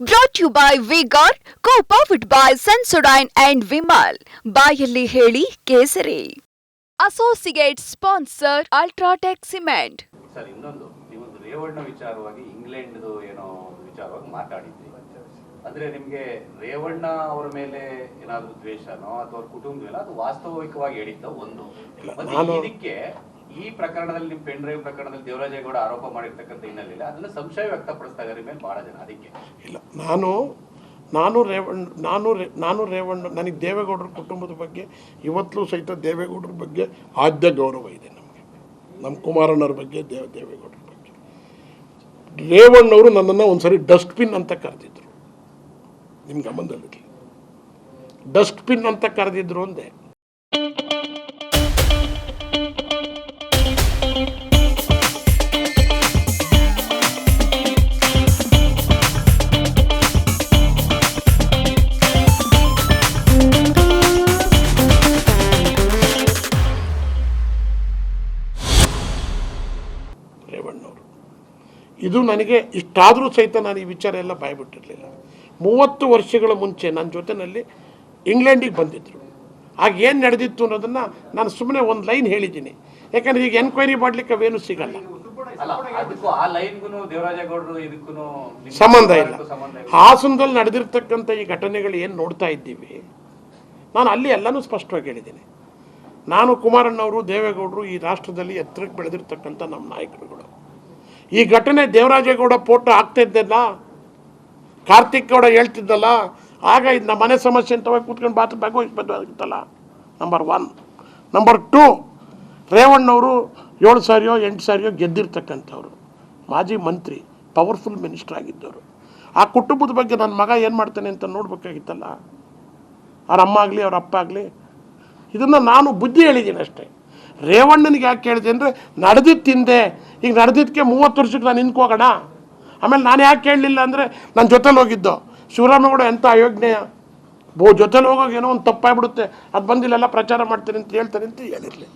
Brought you by vigour co powered by Sensodyne and Vimal ಬಾಯಲ್ಲಿ ಹೇಳಿ ಕೇಸರಿ. Associate sponsor UltraTech cement sir ಇನ್ನೊಂದು ನೀವೊಂದು ರೇವಣ್ಣ ವಿಚಾರವಾಗಿ ಇಂಗ್ಲೆಂಡ್ ಏನೋ ವಿಚಾರವಾಗಿ ಮಾತಾಡಿದ್ರಿ. ಅಂದ್ರೆ ನಿಮ್ಗೆ ರೇವಣ್ಣ ಅವರ ಮೇಲೆ ಏನಾದ್ರು ದ್ವೇಷನೋ ಅಥವಾ ಕುಟುಂಬ ಅದು ವಾಸ್ತವಿಕವಾಗಿ ಹೇಳಿದ್ದ ಒಂದು. ಇದಕ್ಕೆ ಈ ಪ್ರಕರಣದಲ್ಲಿ ನಿಮ್ಮ ಪೆನ್ ಡ್ರೈವ್ ಪ್ರಕರಣದಲ್ಲಿ ದೇವರಾಜೇಗೌಡ ಆರೋಪ ಮಾಡಿರ್ತಕ್ಕಂಥ ಹಿನ್ನೆಲೆಯಲ್ಲಿ ಅದನ್ನು ಸಂಶಯ ವ್ಯಕ್ತಪಡಿಸ್ತಾ ಇದ್ದಾರೆ ಮೇಲೆ ಬಹಳ ಜನ. ಅದಕ್ಕೆ ಇಲ್ಲ, ನಾನು ನಾನು ರೇವಣ್ಣ, ನಾನು ರೇ, ನಾನು ರೇವಣ್ಣ, ನನಗೆ ದೇವೇಗೌಡರ ಕುಟುಂಬದ ಬಗ್ಗೆ ಇವತ್ತಲೂ ಸಹಿತ ದೇವೇಗೌಡರ ಬಗ್ಗೆ ಆದ್ಯ ಗೌರವ ಇದೆ ನಮಗೆ. ನಮ್ಮ ಕುಮಾರಣ್ಣವ್ರ ಬಗ್ಗೆ ದೇವ ದೇವೇಗೌಡರ ಬಗ್ಗೆ. ರೇವಣ್ಣವರು ನನ್ನನ್ನು ಒಂದ್ಸರಿ ಡಸ್ಟ್ಬಿನ್ ಅಂತ ಕರೆದಿದ್ದರು ನಿಮ್ಮ ಗಮನದಲ್ಲಿರಲಿ. ಡಸ್ಟ್ಬಿನ್ ಅಂತ ಕರೆದಿದ್ರು ಅಂದೆ. ಇದು ನನಗೆ ಇಷ್ಟಾದರೂ ಸಹಿತ ನಾನು ಈ ವಿಚಾರ ಎಲ್ಲ ಬಾಯ್ಬಿಟ್ಟಿರಲಿಲ್ಲ. ಮೂವತ್ತು ವರ್ಷಗಳ ಮುಂಚೆ ನನ್ನ ಜೊತೆಯಲ್ಲಿ ಇಂಗ್ಲೆಂಡಿಗೆ ಬಂದಿದ್ದರು ಆಗ ಏನು ನಡೆದಿತ್ತು ಅನ್ನೋದನ್ನು ನಾನು ಸುಮ್ಮನೆ ಒಂದು ಲೈನ್ ಹೇಳಿದ್ದೀನಿ. ಯಾಕಂದರೆ ಈಗ ಎನ್ಕ್ವೈರಿ ಮಾಡಲಿಕ್ಕೆ ಅವೇನು ಸಿಗಲ್ಲ. ಸಂಬಂಧ ಇಲ್ಲ. ಹಾಸನದಲ್ಲಿ ನಡೆದಿರ್ತಕ್ಕಂಥ ಈ ಘಟನೆಗಳು ಏನು ನೋಡ್ತಾ ಇದ್ದೀವಿ? ನಾನು ಅಲ್ಲಿ ಎಲ್ಲನೂ ಸ್ಪಷ್ಟವಾಗಿ ಹೇಳಿದ್ದೀನಿ. ನಾನು ಕುಮಾರಣ್ಣವರು ದೇವೇಗೌಡರು ಈ ರಾಷ್ಟ್ರದಲ್ಲಿ ಎತ್ತರಕ್ಕೆ ಬೆಳೆದಿರ್ತಕ್ಕಂಥ ನಮ್ಮ ನಾಯಕರುಗಳು. ಈ ಘಟನೆ ದೇವರಾಜೇಗೌಡ ಫೋಟೋ ಆಗ್ತಾ ಇದ್ದಲ್ಲ ಕಾರ್ತಿಕ್ ಗೌಡ ಹೇಳ್ತಿದ್ದಲ್ಲ? ಆಗ ಇದು ನಮ್ಮ ಮನೆ ಸಮಸ್ಯೆ ಅಂತ ಹೋಗಿ ಕೂತ್ಕೊಂಡು ಬಾತ್ ಭಾಗವಹಿಸ್ಬೋದಾಗಿತ್ತಲ್ಲ ನಂಬರ್ ಒನ್ ನಂಬರ್ ಟೂ ರೇವಣ್ಣವರು ಏಳು ಸಾರಿಯೋ ಎಂಟು ಸಾರಿಯೋ ಗೆದ್ದಿರ್ತಕ್ಕಂಥವ್ರು. ಮಾಜಿ ಮಂತ್ರಿ ಪವರ್ಫುಲ್ ಮಿನಿಸ್ಟರ್ ಆಗಿದ್ದವರು. ಆ ಕುಟುಂಬದ ಬಗ್ಗೆ ನನ್ನ ಮಗ ಏನು ಮಾಡ್ತಾನೆ ಅಂತ ನೋಡ್ಬೇಕಾಗಿತ್ತಲ್ಲ? ಅವ್ರ ಅಮ್ಮ ಆಗಲಿ, ಅವ್ರ ಅಪ್ಪ ಆಗಲಿ. ಇದನ್ನು ನಾನು ಬುದ್ಧಿ ಹೇಳಿದ್ದೀನಿ ಅಷ್ಟೇ ರೇವಣ್ಣನಿಗೆ ಯಾಕೆ ಕೇಳಿದೆ ಅಂದರೆ ನಡೆದಿದ್ದು ತಿಂದೆ. ಈಗ ನಡೆದಿದ್ದಕ್ಕೆ ಮೂವತ್ತು ವರ್ಷಕ್ಕೆ ನಾನು ನಿಂತ್ಕೋಗೋಣ ಆಮೇಲೆ ನಾನು ಯಾಕೆ ಕೇಳಲಿಲ್ಲ ಅಂದರೆ ನನ್ನ ಜೊತೇಲಿ ಹೋಗಿದ್ದು. ಶಿವರಾಮೇಗೌಡ ಎಂಥ ಅಯೋಗ್ಯ. ಬೋ, ಜೊತೆಲಿ ಹೋಗೋಕೆ ಏನೋ ಒಂದು ತಪ್ಪಾಗ್ಬಿಡುತ್ತೆ. ಅದು ಬಂದಿಲ್ಲೆಲ್ಲ ಪ್ರಚಾರ ಮಾಡ್ತೀನಿ ಅಂತ ಹೇಳ್ತಾರೆ ಅಂತ ಹೇಳಿರಲಿಲ್ಲ.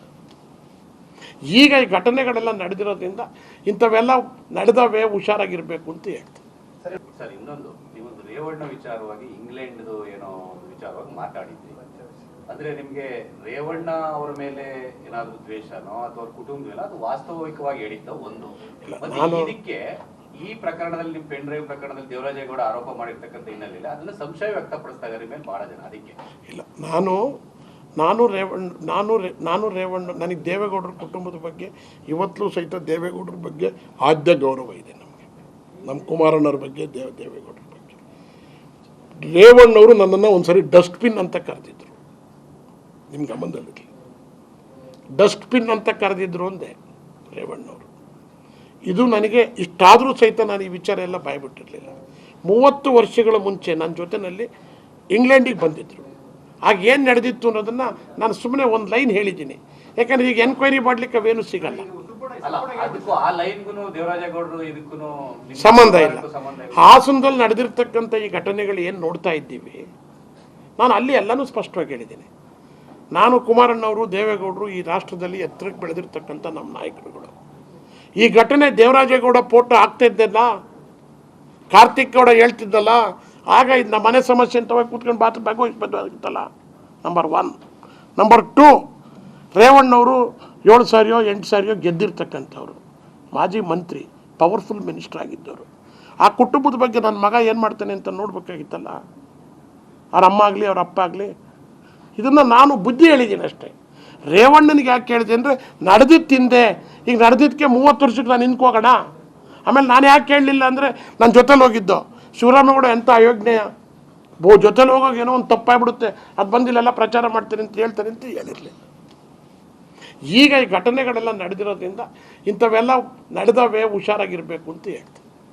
ಈಗ ಈ ಘಟನೆಗಳೆಲ್ಲ ನಡೆದಿರೋದ್ರಿಂದ ಇಂಥವೆಲ್ಲ ನಡೆದವೇ ಹುಷಾರಾಗಿರಬೇಕು ಅಂತ ಹೇಳ್ತೀನಿ. ಸರ್ ಇನ್ನೊಂದು. ನೀವೊಂದು ರೇವಣ್ಣ ವಿಚಾರವಾಗಿ ಇಂಗ್ಲೆಂಡ್ದು ಏನೋ ವಿಚಾರವಾಗಿ ಮಾತಾಡಿದ್ರಿ ಅಂದ್ರೆ ನಿಮ್ಗೆ ರೇವಣ್ಣ ಅವರ ಮೇಲೆ ಏನಾದ್ರು ದ್ವೇಷನೋ ಅಥವಾ ಕುಟುಂಬ ಅದು ವಾಸ್ತವಿಕವಾಗಿ ಹೇಳಿದ್ದ ಒಂದು. ಮತ್ತೆ ಇದಕ್ಕೆ ಈ ಪ್ರಕರಣದಲ್ಲಿ ನಿಮ್ ಪೆನ್ ಡ್ರೈವ್ ಪ್ರಕರಣದಲ್ಲಿ ದೇವರಾಜೇಗೌಡ ಆರೋಪ ಮಾಡಿರ್ತಕ್ಕಂಥ ಹಿನ್ನೆಲೆಯಲ್ಲಿ ಅದನ್ನ ಸಂಶಯ ವ್ಯಕ್ತಪಡಿಸ್ತಾ ಇದ್ದಾರೆ ಮೇಲೆ ಬಹಳ ಜನ ಅದಕ್ಕೆ. ಇಲ್ಲ ನಾನು ನಾನು ರೇವಣ್ಣ ನಾನು ರೇ ನಾನು ರೇವಣ್ಣ ನನಗೆ ದೇವೇಗೌಡರ ಕುಟುಂಬದ ಬಗ್ಗೆ ಇವತ್ತಲೂ ಸಹಿತ ದೇವೇಗೌಡರ ಬಗ್ಗೆ ಆದ್ಯ ಗೌರವ ಇದೆ ನಮಗೆ. ನಮ್ಮ ಕುಮಾರಣ್ಣವ್ರ ಬಗ್ಗೆ ದೇವ ದೇವೇಗೌಡರ ಬಗ್ಗೆ. ರೇವಣ್ಣವರು ನನ್ನನ್ನು ಒಂದ್ಸರಿ ಡಸ್ಟ್ಬಿನ್ ಅಂತ ಕರೆದಿದ್ರು. ನಿಮ್ಮ ಗಮನದಲ್ಲಿರಲಿ ಡಸ್ಟ್ಬಿನ್ ಅಂತ ಕರೆದಿದ್ರು ಅಂದೆ ರೇವಣ್ಣವರು. ಇದು ನನಗೆ ಇಷ್ಟಾದರೂ ಸಹಿತ ನಾನು ಈ ವಿಚಾರ ಎಲ್ಲ ಬಾಯ್ಬಿಟ್ಟಿರಲಿಲ್ಲ. ಮೂವತ್ತು ವರ್ಷಗಳ ಮುಂಚೆ ನನ್ನ ಜೊತೆಯಲ್ಲಿ ಇಂಗ್ಲೆಂಡಿಗೆ ಬಂದಿದ್ದರು ಆಗ ಏನು ನಡೆದಿತ್ತು ಅನ್ನೋದನ್ನು ನಾನು ಸುಮ್ಮನೆ ಒಂದು ಲೈನ್ ಹೇಳಿದ್ದೀನಿ. ಯಾಕಂದರೆ ಈಗ ಎನ್ಕ್ವೈರಿ ಮಾಡಲಿಕ್ಕೆ ಅವೇನು ಸಿಗಲ್ಲ. ಸಂಬಂಧ ಇಲ್ಲ. ಹಾಸನದಲ್ಲಿ ನಡೆದಿರ್ತಕ್ಕಂಥ ಈ ಘಟನೆಗಳು ಏನು ನೋಡ್ತಾ ಇದ್ದೀವಿ? ನಾನು ಅಲ್ಲಿ ಎಲ್ಲನೂ ಸ್ಪಷ್ಟವಾಗಿ ಹೇಳಿದ್ದೀನಿ. ನಾನು ಕುಮಾರಣ್ಣವರು ದೇವೇಗೌಡರು ಈ ರಾಷ್ಟ್ರದಲ್ಲಿ ಎತ್ತರಕ್ಕೆ ಬೆಳೆದಿರ್ತಕ್ಕಂಥ ನಮ್ಮ ನಾಯಕರುಗಳು. ಈ ಘಟನೆ ದೇವರಾಜೇಗೌಡ ಫೋಟೋ ಆಗ್ತಾ ಇದ್ದಲ್ಲ, ಕಾರ್ತಿಕ್ ಗೌಡ ಹೇಳ್ತಿದ್ದಲ್ಲ, ಆಗ ಇದು ನಮ್ಮ ಮನೆ ಸಮಸ್ಯೆ ಅಂತ ಹೋಗಿ ಕೂತ್ಕೊಂಡು ಬಾತ್ ಭಾಗವಹಿಸ್ಬೋದಾಗಿತ್ತಲ್ಲ ನಂಬರ್ ಒನ್ ನಂಬರ್ ಟೂ ರೇವಣ್ಣವರು ಏಳು ಸಾರಿಯೋ ಎಂಟು ಸಾರಿಯೋ ಗೆದ್ದಿರ್ತಕ್ಕಂಥವ್ರು. ಮಾಜಿ ಮಂತ್ರಿ ಪವರ್ಫುಲ್ ಮಿನಿಸ್ಟರ್ ಆಗಿದ್ದವರು. ಆ ಕುಟುಂಬದ ಬಗ್ಗೆ ನನ್ನ ಮಗ ಏನು ಮಾಡ್ತಾನೆ ಅಂತ ನೋಡ್ಬೇಕಾಗಿತ್ತಲ್ಲ? ಅವ್ರ ಅಮ್ಮ ಆಗಲಿ, ಅವ್ರ ಅಪ್ಪ ಆಗಲಿ ಇದನ್ನು ನಾನು ಬುದ್ಧಿ ಹೇಳಿದ್ದೀನಿ ಅಷ್ಟೇ. ರೇವಣ್ಣನಿಗೆ ಯಾಕೆ ಹೇಳಿದೆ ಅಂದರೆ ನಡೆದಿದ್ದು ತಿಂದೆ. ಈಗ ನಡೆದಿದ್ದಕ್ಕೆ ಮೂವತ್ತು ವರ್ಷಕ್ಕೆ ನಾನು ನಿಂತ್ಕೋಗೋಣ ಆಮೇಲೆ ನಾನು ಯಾಕೆ ಕೇಳಲಿಲ್ಲ ಅಂದರೆ ನನ್ನ ಜೊತೆಲಿ ಹೋಗಿದ್ದು. ಶಿವರಾಮೇಗೌಡ ಎಂಥ ಅಯೋಗ್ಯ. ಬೋ, ಜೊತೆಲಿ ಹೋಗೋಕೆ ಏನೋ ಒಂದು ತಪ್ಪಾಗ್ಬಿಡುತ್ತೆ. ಅದು ಬಂದಿಲ್ಲೆಲ್ಲ ಪ್ರಚಾರ ಮಾಡ್ತೀನಿ ಅಂತ ಹೇಳ್ತಾರೆ ಅಂತ ಹೇಳಿರಲಿಲ್ಲ. ಈಗ ಈ ಘಟನೆಗಳೆಲ್ಲ ನಡೆದಿರೋದ್ರಿಂದ ಇಂಥವೆಲ್ಲ ನಡೆದವೇ ಹುಷಾರಾಗಿರಬೇಕು ಅಂತ ಹೇಳ್ತೀನಿ